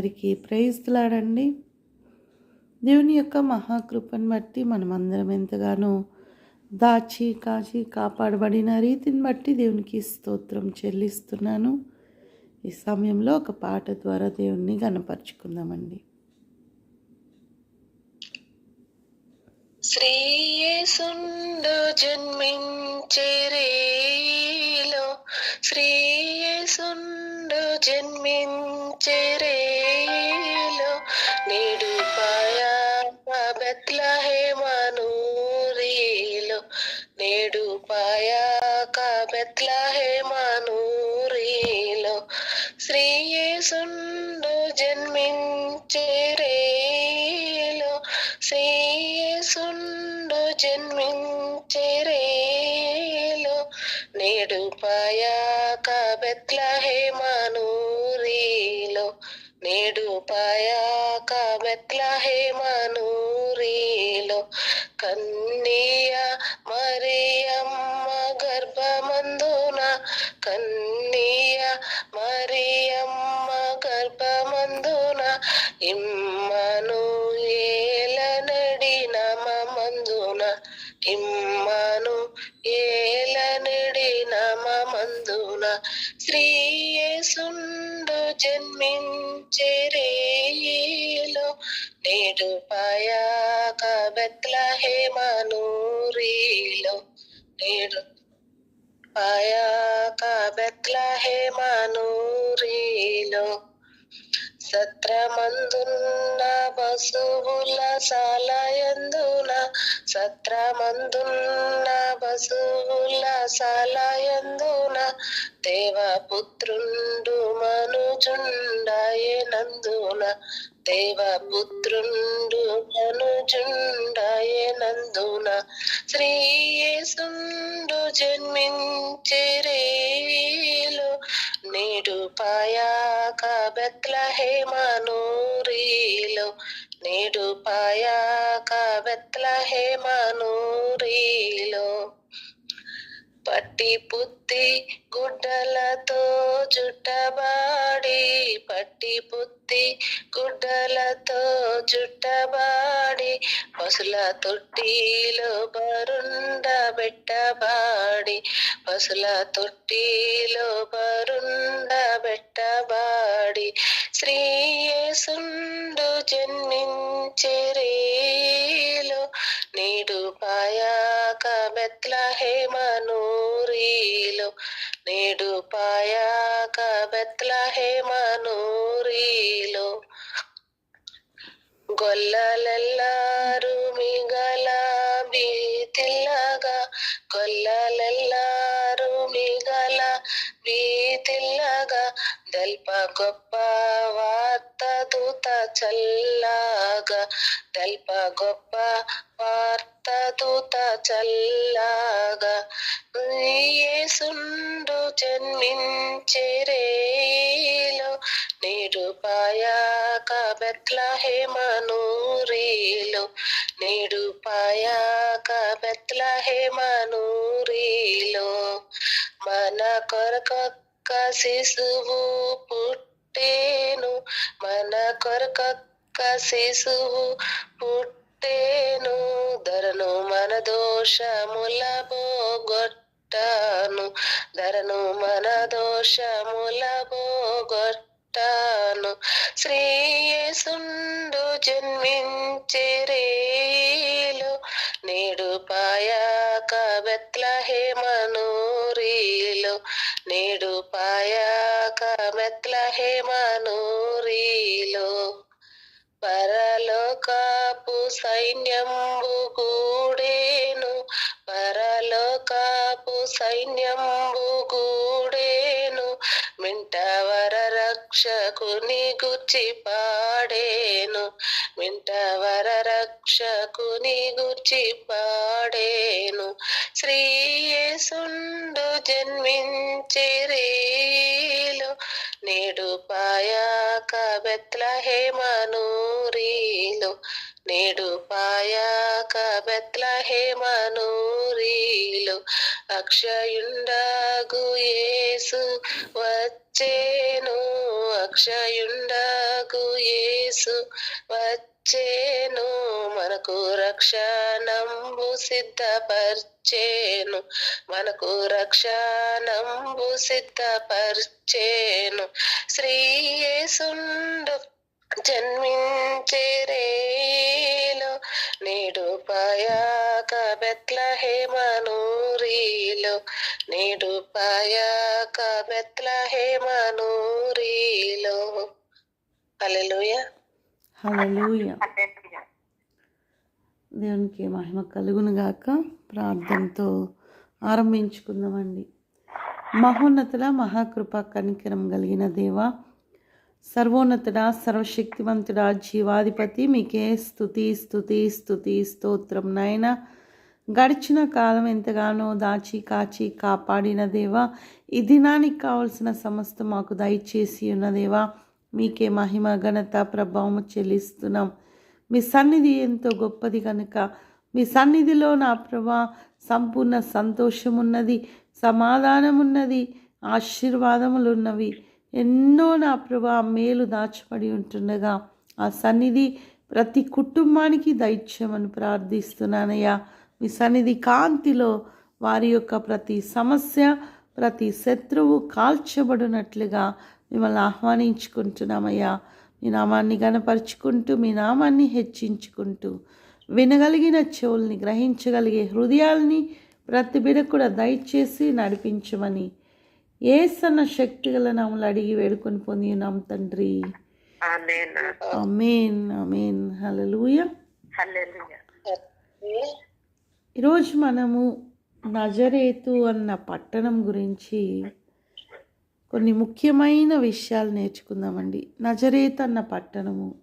అందరికీ ప్రయిస్తులాడండి దేవుని యొక్క మహాకృపను బట్టి మనమందరం ఎంతగానో దాచి కాచి కాపాడబడిన రీతిని బట్టి దేవునికి స్తోత్రం చెల్లిస్తున్నాను. ఈ సమయంలో ఒక పాట ద్వారా దేవుణ్ణి గనపరుచుకుందామండి శ్రీయేసుండు జన్మించెరేలో శ్రీయేసుండు జన్మించెరేలో నేడు పాయా బెత్లహేమనూరిలో. నేడు పాయా బెత్లహేమనూరిలో. శ్రీయేసుండు జన్మించే పాయాక బెత్లహేమనూరిలో కన్ను శ్రీయేసుండు జన్మించెరేలో నేడు పాయాక బెత్లహేమనూరిలో నేడు పాయాక బెత్లహేమనూరిలో. సత్రమందున్న పశువుల సాలయందున సత్రమందున్న పశువుల సాలయందున దేవపుత్రుండు మనుజుండాయనందున దేవపుత్రుండు మనుజుండాయనందున. శ్రీయేసుండు జన్మించెరేలో నేడు పాయాక బెత్లహేమనూరిలో. నేడు పాయాక బెత్లహేమనూరిలో. పట్టి పుత్తి గుడ్డలతో జుట్టబాడి పట్టి పుత్తి గుడ్డలతో జుట్టబాడి పసుల తొట్టిలో బరుండ బెట్టబాడి పసుల తొట్టిలో బరుండ బెట్టబాడి శ్రీయేసుండు జన్మించెరేలో నేడు పాయాక బెత్లహేమనూరిలో నేడు పాయాక బెత్లహేమనూరిలో గొల్లలెల్లారు మిగల బీతిల్లగా గొల్లలెల్లారు మిగల బీతిల్లగా దల్ప గొప్ప వార్త దూత చల్లాగా దల్ప గొప్ప చల్లగా యేసుండు జన్మించెరేలో నేడు పాయాక బెత్లహేమనూరిలో నేడు పాయాక బెత్లహేమనూరిలో మన కొరకొక్క శిశువు పుట్టేను మన కొరకొక్క శిశువు పుట్టేను ధరను మనదో దోషముల పోగొట్టాను ధరను మన దోషముల పోగొట్టాను శ్రీయేసుండు జన్మించిరీలు నేడు పాయాక బెత్లహేమనూరిలో. నేడు పాయాక బెత్లహేమనూరిలో. పరలోకాపు సైన్యంబు కూడేను. పరలోకాపు సైన్యంబు కూడేను. మింటవర రక్షకుని గుర్చి పాడేను. మింటవర రక్షకుని గుర్చి పాడేను. శ్రీయేసుండు జన్మించిరే. నేడు పాయాక బెత్లహేమనూరిలో నేడు పాయాక బెత్లహేమనూరిలో అక్షయుండగు యేసు వచ్చేను. అక్షయుండగు యేసు వచ్చేను. మనకు రక్షణంబు సిద్ధపరిచేను. మనకు రక్షణంబు సిద్ధపరిచేను. శ్రీ యేసుండు జన్మించేరేలో నేడు పాయాక బెత్లహేమనూరిలో. నేడు పాయాక బెత్లహేమనూరిలో. హల్లెలూయా. హల్లెలూయ. దేవునికి మహిమ కలుగును గాక. ప్రార్థనతో ఆరంభించుకుందామండి. మహోన్నతుల మహాకృప కనికరం కలిగిన దేవ సర్వోన్నతుడా సర్వశక్తివంతుడా జీవాధిపతి మీకే స్థుతి స్థుతి స్థుతి స్తోత్రం నాయన. గడిచిన కాలం ఎంతగానో దాచి కాచి కాపాడిన దేవా ఈ దినానికి కావలసిన సమస్త మాకు దయచేసి ఉన్న దేవా మీకే మహిమ ఘనత ప్రభావం చెల్లిస్తున్నాం. మీ సన్నిధి ఎంతో గొప్పది కనుక మీ సన్నిధిలో నా ప్రభా సంపూర్ణ సంతోషం ఉన్నది సమాధానం ఉన్నది ఆశీర్వాదములు ఉన్నవి ఎన్నో నా ప్రభా మేలు దాచబడి ఉంటుండగా ఆ సన్నిధి ప్రతి కుటుంబానికి దైత్యమని ప్రార్థిస్తున్నానయ్యా. మీ సన్నిధి కాంతిలో వారి యొక్క ప్రతి సమస్య ప్రతి శత్రువు కాల్చబడినట్లుగా మిమ్మల్ని ఆహ్వానించుకుంటున్నామయ్యా. మీ నామాన్ని గనపరుచుకుంటూ మీ నామాన్ని హెచ్చించుకుంటూ వినగలిగిన చెవుల్ని గ్రహించగలిగే హృదయాల్ని ప్రతి బిడ కూడా దయచేసి నడిపించమని ఏసన్న శక్తి గల నామలు అడిగి వేడుకొని పొంది ఉన్నాం తండ్రి అమేన్ అమేన్ హల్లెలూయా. ఈరోజు మనము నజరేతు అన్న పట్టణం గురించి కొన్ని ముఖ్యమైన విషయాలు నేర్చుకుందామండి. నజరేత్ అన్న పట్టణము.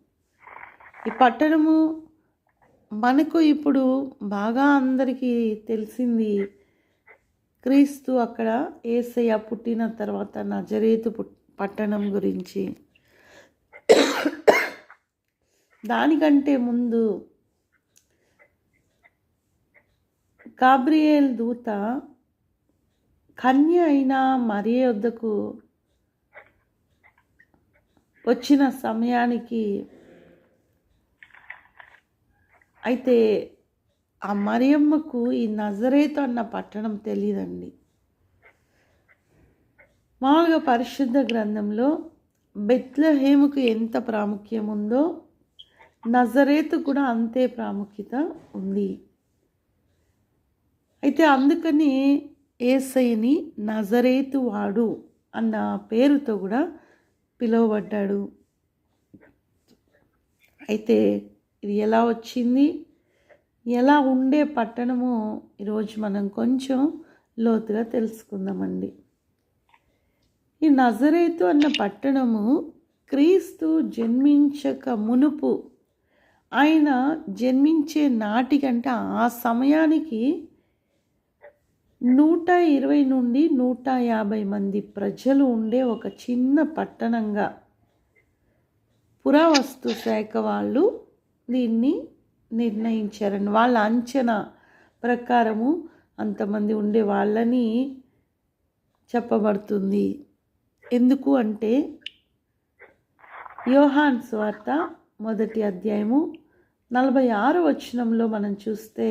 ఈ పట్టణము మనకు ఇప్పుడు బాగా అందరికీ తెలిసింది క్రీస్తు అక్కడ ఏసయ్య పుట్టిన తర్వాత నజరేతు పుట్- పట్టణం గురించి దానికంటే ముందు గాబ్రియేల్ దూత కన్య అయిన మరియ వద్దకు వచ్చిన సమయానికి అయితే ఆ మరియమ్మకు ఈ నజరేతు అన్న పట్టణం తెలియదండి మామూలుగా పరిశుద్ధ గ్రంథంలో బెత్లహేముకు ఎంత ప్రాముఖ్యం ఉందో నజరేతు కూడా అంతే ప్రాముఖ్యత ఉంది. అయితే అందుకని ఏసైని నజరేతు వాడు అన్న పేరుతో కూడా పిలువబడ్డాడు. అయితే ఇది ఎలా వచ్చింది? ఎలా ఉండే పట్టణము ఈరోజు మనం కొంచెం లోతుగా తెలుసుకుందామండి. ఈ నజరేతు అన్న పట్టణము క్రీస్తు జన్మించక మునుపు ఆయన జన్మించే నాటికంటే ఆ సమయానికి నూట ఇరవై నుండి నూట యాభై మంది ప్రజలు ఉండే ఒక చిన్న పట్టణంగా పురావస్తు శాఖ వాళ్ళు దీన్ని నిర్ణయించారండి వాళ్ళ అంచనా ప్రకారము అంతమంది ఉండే వాళ్ళని చెప్పబడుతుంది. ఎందుకు అంటే యోహాన్ స్వార్త మొదటి అధ్యాయము నలభై ఆరు వచనంలో మనం చూస్తే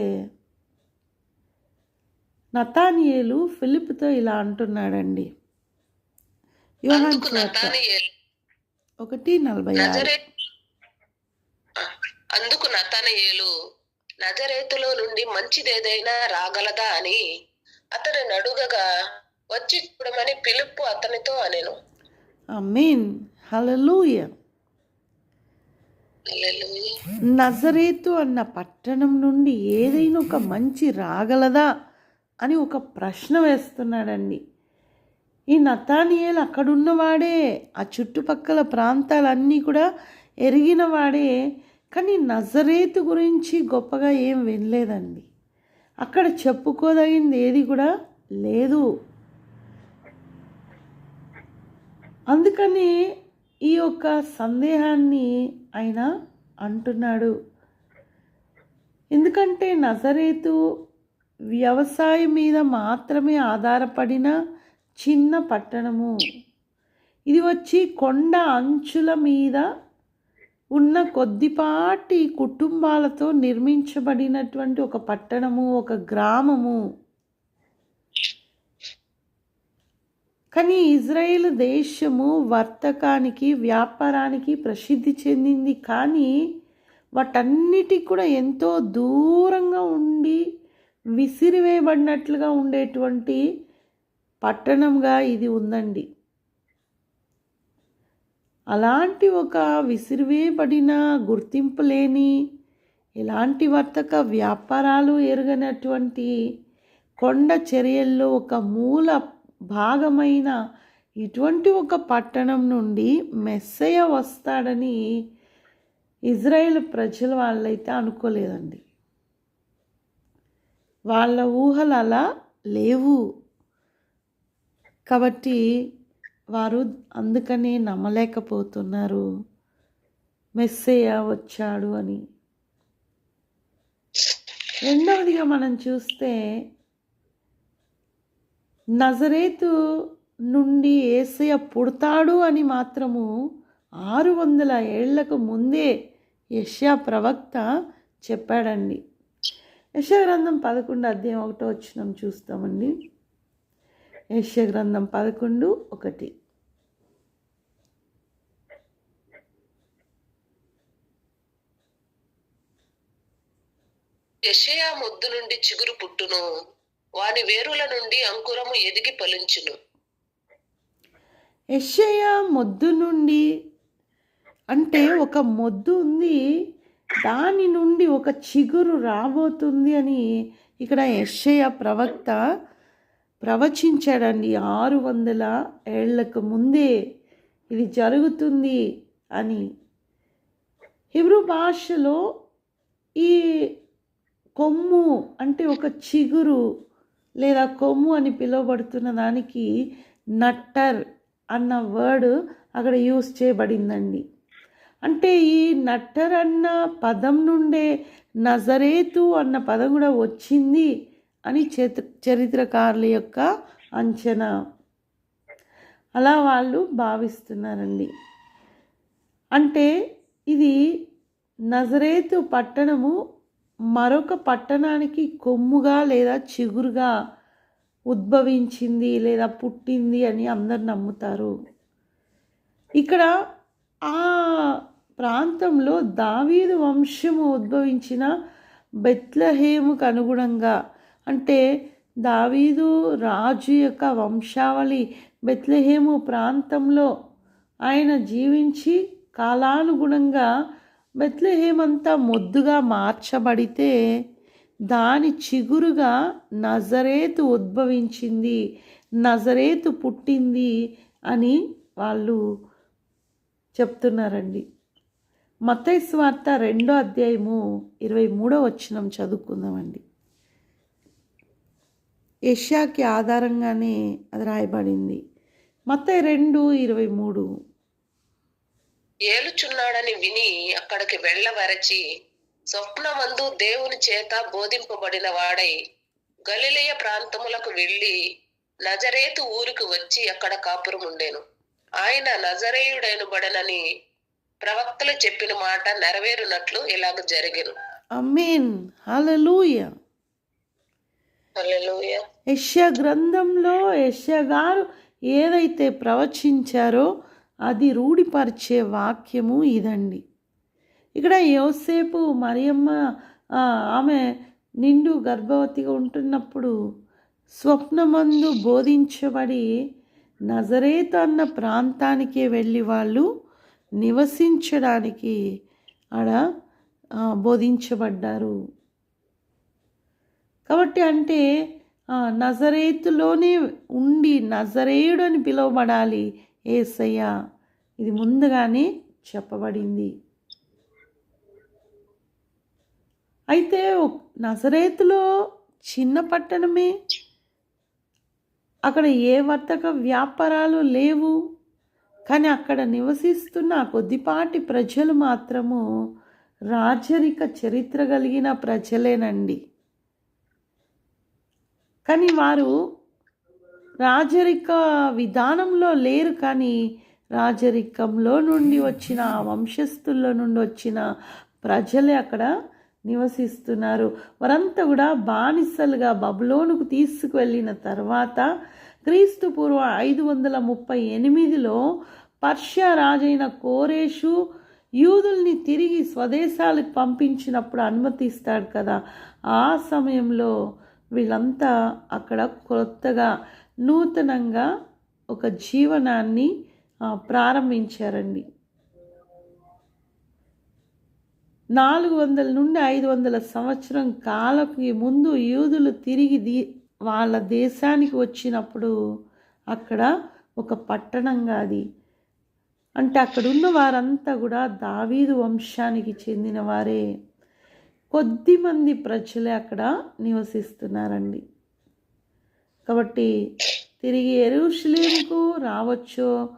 నతానియేలు ఫిలిప్తో ఇలా అంటున్నాడండి. యోహాన్ స్వార్త ఒకటి నలభై ఆరు అందుకు నతనయేలు నజరేతులో నుండి మంచిదేదైనా రాగలదా అని అతడు నడుగగా వచ్చి చూడమని పిలుపు అతనితో అనెను. హలలుయ హల్లెలూయా. నజరేతు అన్న పట్టణం నుండి ఏదైనా ఒక మంచి రాగలదా అని ఒక ప్రశ్న వేస్తున్నాడండి. ఈ నతానియేలు అక్కడున్నవాడే ఆ చుట్టుపక్కల ప్రాంతాలన్నీ కూడా ఎరిగిన వాడే కానీ నజరేతు గురించి గొప్పగా ఏం వినలేదండి. అక్కడ చెప్పుకోదగింది ఏది కూడా లేదు. అందుకని ఈ యొక్క సందేహాన్ని ఆయన అంటున్నాడు. ఎందుకంటే నజరేతు వ్యవసాయం మీద మాత్రమే ఆధారపడిన చిన్న పట్టణము. ఇది వచ్చి కొండ అంచుల మీద ఉన్న కొద్దిపాటి కుటుంబాలతో నిర్మించబడినటువంటి ఒక పట్టణము ఒక గ్రామము. కానీ ఇజ్రాయేల్ దేశము వర్తకానికి వ్యాపారానికి ప్రసిద్ధి చెందింది. కానీ వాటన్నిటికి కూడా ఎంతో దూరంగా ఉండి విసిరివేయబడినట్లుగా ఉండేటువంటి పట్టణంగా ఇది ఉందండి. అలాంటి ఒక విసిరివేయబడిన గుర్తింపు లేని ఎలాంటి వర్తక వ్యాపారాలు ఎరగనటువంటి కొండ చర్యల్లో ఒక మూల భాగమైన ఇటువంటి ఒక పట్టణం నుండి మెస్సయ్య వస్తాడని ఇజ్రాయెల్ ప్రజలు వాళ్ళైతే అనుకోలేదండి. వాళ్ళ ఊహలు అలా లేవు. కాబట్టి వారు అందుకనే నమ్మలేకపోతున్నారు. మెస్సేయా వచ్చాడు అని. రెండవదిగా మనం చూస్తే నజరేతు నుండి ఏసయ్య పుడతాడు అని మాత్రము ఆరు వందల ఏళ్ళకు ముందే యష్యా ప్రవక్త చెప్పాడండి. యశ గ్రంథం పదకొండు అధ్యాయం ఒకటో వచ్చినాం చూస్తామండి. యశ గ్రంథం పదకొండు ఒకటి. యెషయా మొద్దు నుండి చిగురు పుట్టును వాని వేరుల నుండి అంకురము ఎదిగి ఫలించును యెషయ మొద్దు నుండి అంటే ఒక మొద్దు ఉంది దాని నుండి ఒక చిగురు రాబోతుంది అని ఇక్కడ యెషయ ప్రవక్త ప్రవచించాడండి. ఆరు వందల ఏళ్ళకు ముందే ఇది జరుగుతుంది అని. హిబ్రూ భాషలో ఈ కొమ్ము అంటే ఒక చిగురు లేదా కొమ్ము అని పిలువబడుతున్న దానికి నట్టర్ అన్న వర్డ్ అక్కడ యూస్ చేయబడిందండి. అంటే ఈ నట్టర్ అన్న పదం నుండే నజరేతు అన్న పదం కూడా వచ్చింది. అని చరిత్ర చరిత్రకారుల యొక్క అంచనా. అలా వాళ్ళు భావిస్తున్నారండి. అంటే ఇది నజరేతు పట్టణము మరొక పట్టణానికి కొమ్ముగా లేదా చిగురుగా ఉద్భవించింది లేదా పుట్టింది అని అందరు నమ్ముతారు. ఇక్కడ ఆ ప్రాంతంలో దావీదు వంశము ఉద్భవించిన బెత్లహేముకు అనుగుణంగా అంటే దావీదు రాజు యొక్క వంశావళి బెత్లహేము ప్రాంతంలో ఆయన జీవించి కాలానుగుణంగా బెత్లహేమంతా మొద్దుగా మార్చబడితే దాని చిగురుగా నజరేతు ఉద్భవించింది నజరేతు పుట్టింది అని వాళ్ళు చెప్తున్నారండి. మత్తయి వార్త రెండో అధ్యాయము ఇరవై మూడో వచ్చినం చదువుకుందామండి. ఏషియాకి ఆధారంగానే అది రాయబడింది. మత్తయి రెండు ఇరవై మూడు. ఏలుచున్నాడని విని అక్కడికి వెళ్ళవరచి స్వప్నమందు దేవుని చేత బోధింపబడిన వాడై గలిలయ ప్రాంతములకు వెళ్ళి నజరేతు ఊరికి వచ్చి అక్కడ కాపురం ఉండేను. ఆయన నజరేయుడైనబడనని ప్రవక్తలు చెప్పిన మాట నెరవేరునట్లు ఇలాగ జరిగెను. అమీన్. హల్లెలూయా. యెషయా గ్రంథంలో యష్యా గారు ఏదైతే ప్రవచించారో అది రూఢిపరిచే వాక్యము ఇదండి. ఇక్కడ యోసేపు మరియమ్మ ఆమె నిండు గర్భవతిగా ఉంటున్నప్పుడు స్వప్నమందు బోధించబడి నజరేత్ అన్న ప్రాంతానికి వెళ్ళి వాళ్ళు నివసించడానికి ఆడ బోధించబడ్డారు. కాబట్టి అంటే నజరేతులోనే ఉండి నజరేయుడు అని పిలువబడాలి ఏసయ్య. ఇది ముందుగానే చెప్పబడింది. అయితే నజరేతులో చిన్న పట్టణమే? అక్కడ ఏ వర్తక వ్యాపారాలు లేవు? కానీ అక్కడ నివసిస్తున్న కొద్దిపాటి ప్రజలు మాత్రము రాజరిక చరిత్ర కలిగిన ప్రజలేనండి. కానీ వారు రాజరిక విధానంలో లేరు కానీ రాజరికంలో నుండి వచ్చిన వంశస్థుల్లో నుండి వచ్చిన ప్రజలే అక్కడ నివసిస్తున్నారు. వారంతా కూడా బానిసలుగా బబులోనుకు తీసుకువెళ్ళిన తర్వాత క్రీస్తు పూర్వ ఐదు వందల ముప్పై ఎనిమిదిలో పర్షియా రాజైన కోరేషు యూదుల్ని తిరిగి స్వదేశాలకు పంపించినప్పుడు అనుమతిస్తాడు కదా. ఆ సమయంలో వీళ్ళంతా అక్కడ కొత్తగా నూతనంగా ఒక జీవనాన్ని ప్రారంభించారండి. నాలుగు వందల నుండి ఐదు వందల సంవత్సరం కాలకి ముందు యూదులు తిరిగి దీ వాళ్ళ దేశానికి వచ్చినప్పుడు అక్కడ ఒక పట్టణంగా అది. అంటే అక్కడున్న వారంతా కూడా దావీదు వంశానికి చెందిన వారే. కొద్దిమంది ప్రజలే అక్కడ నివసిస్తున్నారండి. కాబట్టి తిరిగి ఎరుషులేంకు రావచ్చో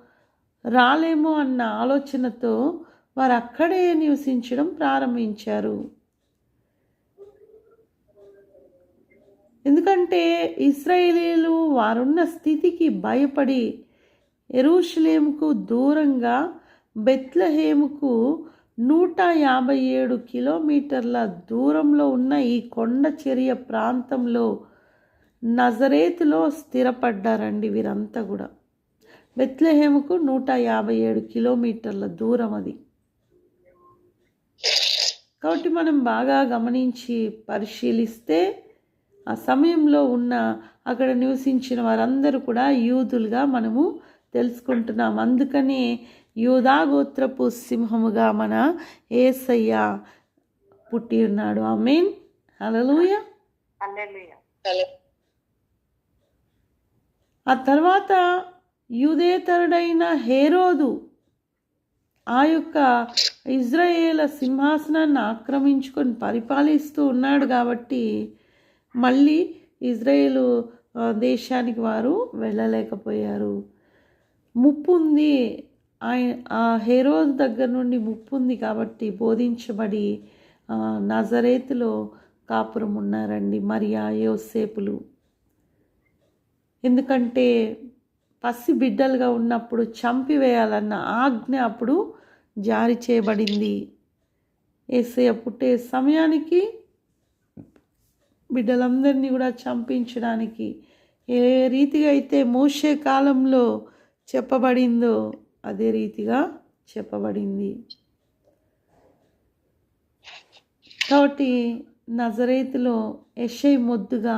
రాలేమో అన్న ఆలోచనతో వారు అక్కడే నివసించడం ప్రారంభించారు. ఎందుకంటే ఇస్రాయేలీలు వారున్న స్థితికి భయపడి ఎరుషలేముకు దూరంగా బెత్లహేముకు నూట యాభై ఏడు కిలోమీటర్ల దూరంలో ఉన్న ఈ కొండ చర్య ప్రాంతంలో నజరేతులో స్థిరపడ్డారండి వీరంతా కూడా. బెత్లహేముకు నూట యాభై ఏడు కిలోమీటర్ల దూరం అది. కాబట్టి మనం బాగా గమనించి పరిశీలిస్తే ఆ సమయంలో ఉన్న అక్కడ నివసించిన వారందరూ కూడా యూదులుగా మనము తెలుసుకుంటున్నాం. అందుకనే యూదాగోత్రపు సింహముగా మన ఏసయ్య పుట్టి ఉన్నాడు ఐ మీన్ హలలుయ హల్లెలూయా. అలా ఆ తర్వాత యూదేతరుడైన హేరోదు ఆ యొక్క ఇజ్రాయేల సింహాసనాన్ని ఆక్రమించుకొని పరిపాలిస్తూ ఉన్నాడు కాబట్టి మళ్ళీ ఇజ్రాయేలు దేశానికి వారు వెళ్ళలేకపోయారు. ముప్పు ఉంది. ఆయన ఆ హెరోద్ దగ్గర నుండి ముప్పు ఉంది కాబట్టి బోధించబడి నజరేతులో కాపురం ఉన్నారండి మరియా యోసేపులు. ఎందుకంటే పసి బిడ్డలుగా ఉన్నప్పుడు చంపివేయాలన్న ఆజ్ఞ అప్పుడు జారీ చేయబడింది. ఏసయ పుట్టే సమయానికి బిడ్డలందరినీ కూడా చంపించడానికి ఏ రీతిగా అయితే మోసే కాలంలో చెప్పబడిందో అదే రీతిగా చెప్పబడింది. కాబట్టి నజరేతులో ఎషై మొద్దుగా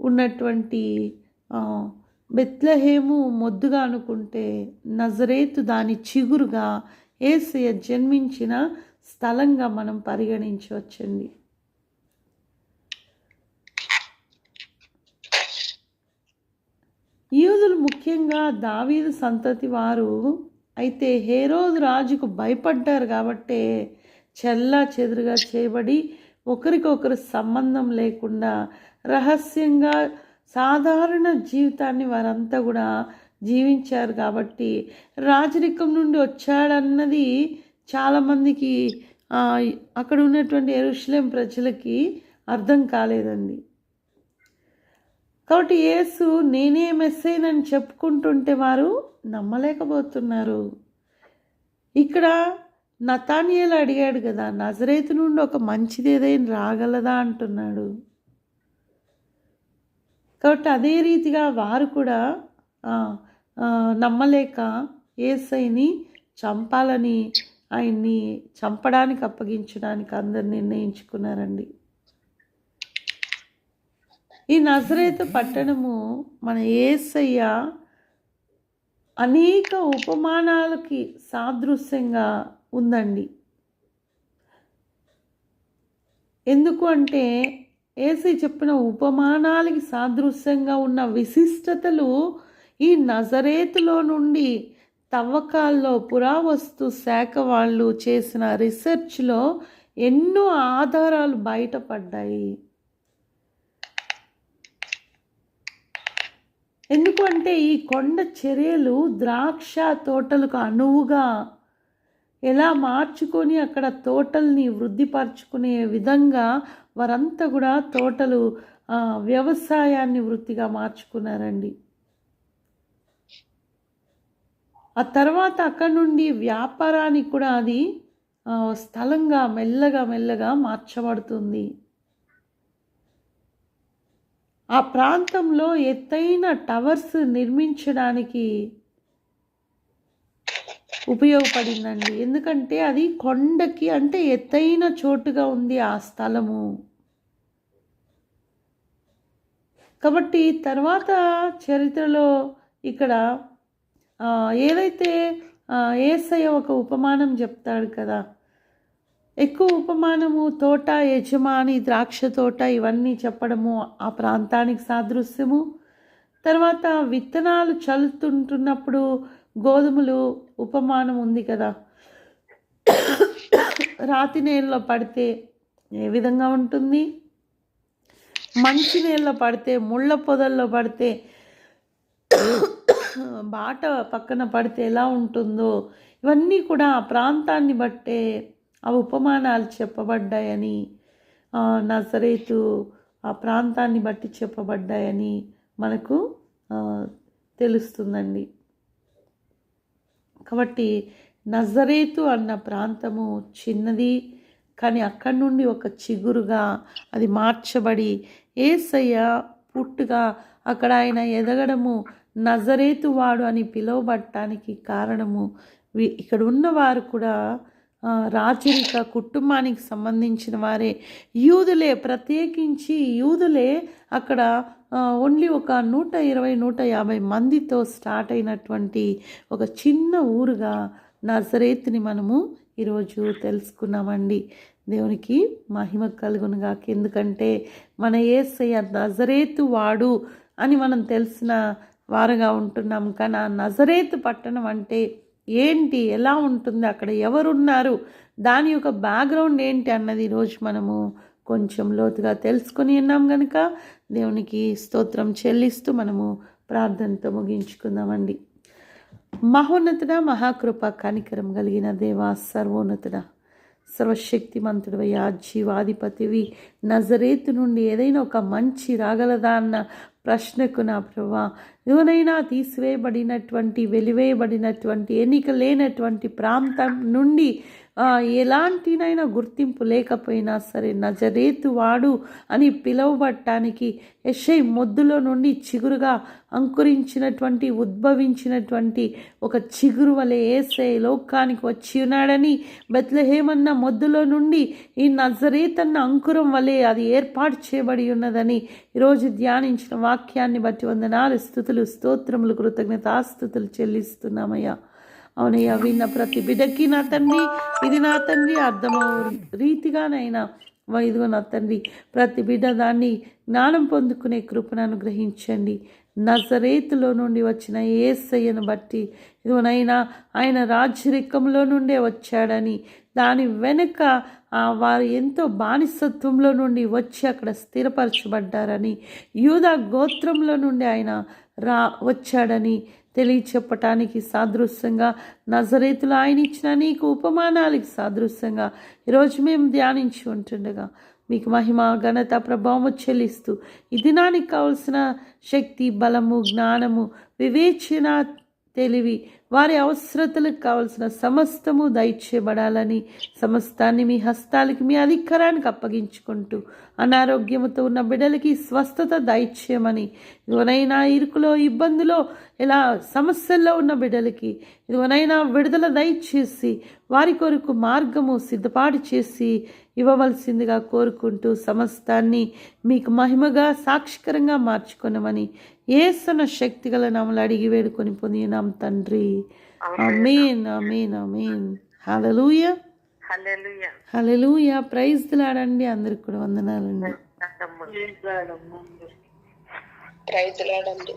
ఉన్నటువంటి బెత్లహేము మొద్దుగా అనుకుంటే నజరేతు దాని చిగురుగా ఏసయ్య జన్మించిన స్థలంగా మనం పరిగణించవచ్చండి. యూదులు ముఖ్యంగా దావీదు సంతతి వారు అయితే హేరోదు రాజుకు భయపడ్డారు కాబట్టే చెల్లా చెదురుగా చేయబడి ఒకరికొకరు సంబంధం లేకుండా రహస్యంగా సాధారణ జీవితాన్ని వారంతా కూడా జీవించారు కాబట్టి రాజరికం నుండి వచ్చాడన్నది చాలామందికి అక్కడ ఉన్నటువంటి ఎరుషులేం ప్రజలకి అర్థం కాలేదండి. కాబట్టి యేసు నేనే మెస్సేనని చెప్పుకుంటుంటే వారు నమ్మలేకపోతున్నారు. ఇక్కడ నతానియలు అడిగాడు కదా నజరేతు నుండి ఒక మంచిది ఏదైనా రాగలదా అంటున్నాడు. కాబట్టి అదే రీతిగా వారు కూడా నమ్మలేక ఏసైని చంపాలని ఆయన్ని చంపడానికి అప్పగించడానికి అందరు నిర్ణయించుకున్నారండి. ఈ నజరేతు పట్టణము మన ఏసయ్య అనేక ఉపమానాలకి సాదృశ్యంగా ఉందండి. ఎందుకు అంటే ఏసై చెప్పిన ఉపమానాలకి సాదృశ్యంగా ఉన్న విశిష్టతలు ఈ నజరేతులో నుండి తవ్వకాల్లో పురావస్తు శాఖ వాళ్ళు చేసిన రీసెర్చ్లో ఎన్నో ఆధారాలు బయటపడ్డాయి. ఎందుకంటే ఈ కొండ చర్యలు ద్రాక్ష తోటలకు అనువుగా ఎలా మార్చుకొని అక్కడ తోటల్ని వృద్ధిపరచుకునే విధంగా వారంతా కూడా తోటలు వ్యవసాయాన్ని వృత్తిగా మార్చుకున్నారండి. ఆ తర్వాత అక్కడ నుండి వ్యాపారానికి కూడా అది స్థలంగా మెల్లగా మెల్లగా మార్చబడుతుంది. ఆ ప్రాంతంలో ఎత్తైన టవర్స్ నిర్మించడానికి ఉపయోగపడిందండి. ఎందుకంటే అది కొండకి అంటే ఎత్తైన చోటుగా ఉంది ఆ స్థలము. కాబట్టి తర్వాత చరిత్రలో ఇక్కడ ఏదైతే ఏసయ్య ఒక ఉపమానం చెప్తాడు కదా ఎక్కువ ఉపమానము తోట యజమాని ద్రాక్ష తోట ఇవన్నీ చెప్పడము ఆ ప్రాంతానికి సాదృశ్యము. తర్వాత విత్తనాలు చల్లుతుంటున్నప్పుడు గోధుమలు ఉపమానం ఉంది కదా. రాతి నేలలో పడితే ఏ విధంగా ఉంటుంది? మంచి నేలలో పడితే ముళ్ళ పొదల్లో పడితే బాట పక్కన పడితే ఎలా ఉంటుందో ఇవన్నీ కూడా ఆ ప్రాంతాన్ని బట్టే ఆ ఉపమానాలు చెప్పబడ్డాయని ఆ, నజరేతు ఆ ప్రాంతాన్ని బట్టి చెప్పబడ్డాయని మనకు తెలుస్తుందండి. కాబట్టి నజరేతు అన్న ప్రాంతము చిన్నది కానీ అక్కడి నుండి ఒక చిగురుగా అది మార్చబడి ఏసయ్య పుట్టుగా అక్కడ ఆయన ఎదగడము నజరేతు వాడు అని పిలువబడటానికి కారణము. ఇక్కడ ఉన్నవారు కూడా రాచరిక కుటుంబానికి సంబంధించిన వారే. యూదులే ప్రత్యేకించి యూదులే అక్కడ ఓన్లీ ఒక నూట ఇరవై నూట యాభై మందితో స్టార్ట్ అయినటువంటి ఒక చిన్న ఊరుగా నజరేత్ని మనము ఈరోజు తెలుసుకున్నామండి. దేవునికి మహిమ కలుగునుగాక. ఎందుకంటే మన ఏసయ్య నజరేతు వాడు అని మనం తెలిసిన వారుగా ఉంటున్నాం. కానీ ఆ నజరేతు పట్టణం అంటే ఏంటి? ఎలా ఉంటుంది? అక్కడ ఎవరున్నారు? దాని యొక్క బ్యాక్గ్రౌండ్ ఏంటి అన్నది ఈరోజు మనము కొంచెం లోతుగా తెలుసుకొని ఉన్నాం కనుక దేవునికి స్తోత్రం చెల్లిస్తూ మనము ప్రార్థనతో ముగించుకుందామండి. మహోన్నతుడ మహాకృప కనికరం కలిగిన దేవా సర్వోన్నతుడ సర్వశక్తిమంతుడవయ్యా జీవాధిపతివి నజరేతు నుండి ఏదైనా ఒక మంచి రాగలదా అన్న ప్రశ్నకు నా ప్రభా ఎవరైనా తీసివేయబడినటువంటి వెలివేయబడినటువంటి ఎన్నిక లేనటువంటి ప్రాంతం నుండి ఎలాంటినైనా గుర్తింపు లేకపోయినా సరే నజరేతు వాడు అని పిలువబట్టానికి యషై మొద్దులో నుండి చిగురుగా అంకురించినటువంటి ఉద్భవించినటువంటి ఒక చిగురు వలె ఏసే లోకానికి వచ్చి ఉన్నాడని బెత్లహేమన్న మొద్దులో నుండి ఈ నజరేతన్న అంకురం వలె అది ఏర్పాటు చేయబడి ఉన్నదని ఈరోజు ధ్యానించిన వాక్యాన్ని బట్టి వందనాలు స్థుతులు స్తోత్రములు కృతజ్ఞతాస్థుతులు చెల్లిస్తున్నామయ్యా. అవునయ్యా విన్న ప్రతి బిడ్డకి నా తండ్రి ఇది నా తండ్రి అర్థమవు రీతిగానైనా. వా ఇదిగో నా తండ్రి ప్రతి బిడ్డ దాన్ని జ్ఞానం పొందుకునే కృపను అనుగ్రహించండి. నజరేతులో నుండి వచ్చిన ఏసయ్యను బట్టి ఇదిగోనైనా ఆయన రాజరికంలో నుండే వచ్చాడని దాని వెనుక వారు ఎంతో బానిసత్వంలో నుండి వచ్చి అక్కడ స్థిరపరచబడ్డారని యూదా గోత్రంలో నుండి ఆయన రా వచ్చాడని తెలియచెప్పటానికి సాదృశ్యంగా నజరేతులు ఆయన ఇచ్చిన నీకు ఉపమానాలకు సాదృశ్యంగా ఈరోజు మేము ధ్యానించి ఉంటుండగా మీకు మహిమ ఘనత ప్రభావము చెల్లిస్తూ ఈ దినానికి కావలసిన శక్తి బలము జ్ఞానము వివేచన తెలివి వారి అవసరతలకు కావలసిన సమస్తము దయచేయబడాలని సమస్తాన్ని మీ హస్తాలకి మీ అధికారానికి అప్పగించుకుంటూ అనారోగ్యముతో ఉన్న బిడ్డలకి స్వస్థత దయచేయమని ఇదివనైనా ఇరుకులో ఇబ్బందులో ఇలా సమస్యల్లో ఉన్న బిడ్డలకి ఇదివనైనా విడుదల దయచేసి వారి కొరకు మార్గము సిద్ధపాటు చేసి ఇవ్వవలసిందిగా కోరుకుంటూ సమస్తాన్ని మీకు మహిమగా సాక్షికరంగా మార్చుకొనమని ఏసన శక్తిగల నామలు అడిగి వేడుకొని పొందినాం తండ్రి. అమేన్ అమేన్ అమేన్ హలలుయ హల్లెలూయా. హలలుయ ప్రైజ్ దిలాడండి అందరికి కూడా వందనాలండి. ప్రైజ్ లాడండి